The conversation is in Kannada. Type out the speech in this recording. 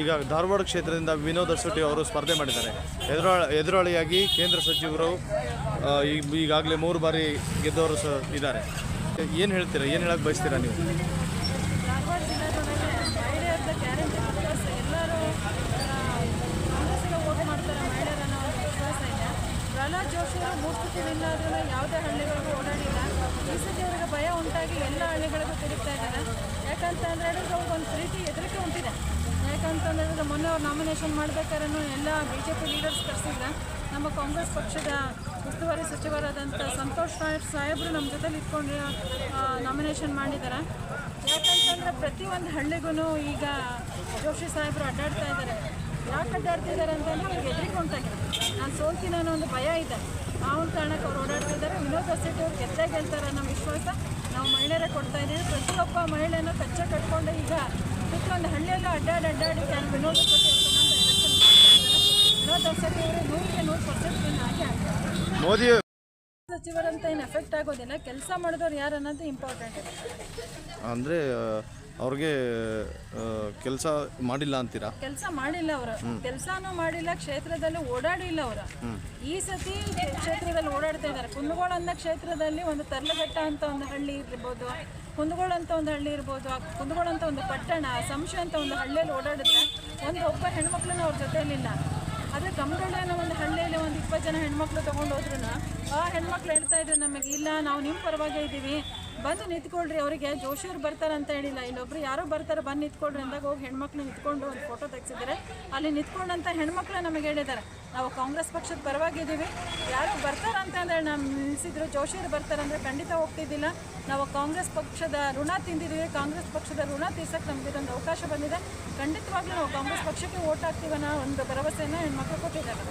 ಈಗ ಧಾರವಾಡ ಕ್ಷೇತ್ರದಿಂದ ವಿನೋದ್ ಅಸೋಟಿ ಅವರು ಸ್ಪರ್ಧೆ ಮಾಡಿದ್ದಾರೆ. ಎದುರಾಳ, ಎದುರಾಳಿಯಾಗಿ ಕೇಂದ್ರ ಸಚಿವರು ಈಗಾಗಲೇ ಮೂರು ಬಾರಿ ಗೆದ್ದವರು ಇದ್ದಾರೆ. ಏನು ಹೇಳ್ತೀರಾ? ಏನು ಹೇಳಕ್ಕೆ ಬಯಸ್ತೀರಾ ನೀವು? ಪ್ರಹ್ಲಾದ್ ಜೋಶಿ ಅವರು ಮೂರು ಸತಿ ಯಾವುದೇ ಹಳ್ಳಿಗಳಿಗೂ ಓಡಾಡಿಲ್ಲ. ಈ ಸತಿ ಅವರಿಗೆ ಭಯ ಉಂಟಾಗಿ ಎಲ್ಲ ಹಳ್ಳಿಗಳಿಗೂ ತಿರುಗ್ತಾ ಇದ್ದಾರೆ. ಯಾಕಂತಂದ್ರೆ ಹೇಳಿದ್ರೆ ಅವ್ರಿಗೊಂದು ಪ್ರೀತಿ ಹೆದರಿಕೆ ಉಂಟಿದೆ. ಯಾಕಂತಂದ್ರೆ ಮೊನ್ನೆ ಅವ್ರು ನಾಮಿನೇಷನ್ ಮಾಡ್ಬೇಕಾದ್ರೂ ಎಲ್ಲ ಬಿ ಜೆ ಪಿ ಲೀಡರ್ಸ್ ಕರೆಸಿದ್ರೆ ನಮ್ಮ ಕಾಂಗ್ರೆಸ್ ಪಕ್ಷದ ಉಸ್ತುವಾರಿ ಸಚಿವರಾದಂಥ ಸಂತೋಷ್ ರಾಯ್ ಸಾಹೇಬರು ನಮ್ಮ ಜೊತೆಲಿ ಇಟ್ಕೊಂಡು ನಾಮಿನೇಷನ್ ಮಾಡಿದ್ದಾರೆ. ಯಾಕಂತಂದ್ರೆ ಪ್ರತಿಯೊಂದು ಹಳ್ಳಿಗೂ ಈಗ ಜೋಶಿ ಸಾಹೇಬರು ಅಡ್ಡಾಡ್ತಾ ಇದ್ದಾರೆ. ಯಾಕೆ ಅಡ್ಡಾಡ್ತಿದ್ದಾರೆ ಅಂತಂದರೆ ಅವ್ರಿಗೆ ಎದುರಿಗೆ ಉಂಟಾಗಿದೆ ನಾನು ಸೋಲ್ತೀನಿ ಅನ್ನೋ ಒಂದು ಭಯ ಇದೆ. ಆ ಒಂದು ಕಾರಣಕ್ಕೆ ಅವ್ರು ಓಡಾಡ್ತಿದ್ದಾರೆ ವಿನೋದ್ ಸೆಟ್ಟಿ ಅವ್ರು ಗೆದ್ದೇ ಗೆಲ್ತಾರೆ ಅನ್ನೋ ವಿಶ್ವಾಸ ನಾವು ಮಹಿಳೆಯರೇ ಕೊಡ್ತಾ ಇದ್ದೀವಿ. ಪ್ರತಿಯೊಬ್ಬ ಮಹಿಳೆಯನ್ನು ಕಚ್ಚ ಕಟ್ಕೊಂಡು ಈಗ ಪ್ರತಿಯೊಂದು ಹಳ್ಳಿಯಲ್ಲೂ ಅಡ್ಡಾಡಿ ಅಡ್ಡಾಡಿ ವಿನೋದ ಮೋದಿ ಸಚಿವರಂತ ಏನು ಎಫೆಕ್ಟ್ ಆಗೋದಿಲ್ಲ. ಕೆಲಸ ಮಾಡಿದವ್ರು ಯಾರು ಅನ್ನೋದು ಇಂಪಾರ್ಟೆಂಟ್ ಅಂದರೆ ಅವ್ರಿಗೆ ಕೆಲಸ ಮಾಡಿಲ್ಲ ಅಂತೀರಾ? ಕೆಲಸ ಮಾಡಿಲ್ಲ ಅವರ. ಕೆಲಸನೂ ಮಾಡಿಲ್ಲ ಕ್ಷೇತ್ರದಲ್ಲಿ ಓಡಾಡಿಲ್ಲ ಅವರ. ಈ ಸತಿ ಕ್ಷೇತ್ರದಲ್ಲಿ ಓಡಾಡ್ತಾ ಇದ್ದಾರೆ. ಕುಂದಗೋಳ ಅನ್ನೋ ಕ್ಷೇತ್ರದಲ್ಲಿ ಒಂದು ತರ್ಲಘಟ್ಟ ಅಂತ ಒಂದು ಹಳ್ಳಿ ಇರ್ಬೋದು ಕುಂದಗೋಳ ಅಂತ ಒಂದು ಹಳ್ಳಿ ಇರ್ಬೋದು ಆ ಕುಂದಗೋಳ ಅಂತ ಒಂದು ಪಟ್ಟಣ ಸಂಶಯ ಅಂತ ಒಂದು ಹಳ್ಳಿಯಲ್ಲಿ ಓಡಾಡಿದ್ರೆ ಒಂದು ಒಬ್ಬ ಹೆಣ್ಮಕ್ಳನ್ನ ಅವ್ರ ಜೊತೆಯಲ್ಲಿಲ್ಲ ಆದರೆ ಕಮರಳ್ಳಿ ಅನ್ನೋ ಒಂದು ಹಳ್ಳಿಯಲ್ಲಿ ಒಂದು ಇಪ್ಪತ್ತು ಜನ ಹೆಣ್ಮಕ್ಳು ತೊಗೊಂಡು ಹೋದ್ರು ಆ ಹೆಣ್ಮಕ್ಳು ಹೇಳ್ತಾ ಇದ್ರು ನಮಗೆ ಇಲ್ಲ ನಾವು ನಿಮ್ಮ ಪರವಾಗಿ ಇದ್ದೀವಿ ಬಂದು ನಿಂತ್ಕೊಳ್ರಿ, ಅವರಿಗೆ ಜೋಶಿಯವ್ರು ಬರ್ತಾರೆ ಅಂತ ಹೇಳಿಲ್ಲ. ಇಲ್ಲೊಬ್ರು ಯಾರೋ ಬರ್ತಾರೆ, ಬಂದು ನಿಂತ್ಕೊಳ್ರಿ ಅಂದಾಗ ಹೋಗಿ ಹೆಣ್ಮಕ್ಳು ನಿಂತ್ಕೊಂಡು ಒಂದು ಫೋಟೋ ತೆಗೆಸಿದ್ದಾರೆ. ಅಲ್ಲಿ ನಿಂತ್ಕೊಂಡಂಥ ಹೆಣ್ಮಕ್ಳು ನಮಗೆ ಹೇಳಿದ್ದಾರೆ, ನಾವು ಕಾಂಗ್ರೆಸ್ ಪಕ್ಷದ ಪರವಾಗಿದ್ದೀವಿ. ಯಾರು ಬರ್ತಾರೆ ಅಂತ ಅಂದ್ರೆ ನಮ್ಮ ನಿಲ್ಲಿಸಿದ್ರು ಜೋಶಿಯವ್ರು ಬರ್ತಾರೆ ಅಂದರೆ ಖಂಡಿತ ಹೋಗ್ತಿದ್ದಿಲ್ಲ. ನಾವು ಕಾಂಗ್ರೆಸ್ ಪಕ್ಷದ ಋಣ ತಿಂದಿದ್ದೀವಿ, ಕಾಂಗ್ರೆಸ್ ಪಕ್ಷದ ಋಣ ತೀರ್ಸಕ್ಕೆ ನಮಗೆ ಇದೊಂದು ಅವಕಾಶ ಬಂದಿದೆ. ಖಂಡಿತವಾಗ್ಲೂ ನಾವು ಕಾಂಗ್ರೆಸ್ ಪಕ್ಷಕ್ಕೆ ಓಟ್ ಹಾಕ್ತೀವನ್ನೋ ಒಂದು ಭರವಸೆಯನ್ನು ಹೆಣ್ಮಕ್ಳು ಕೊಟ್ಟಿದ್ದಾರೆ.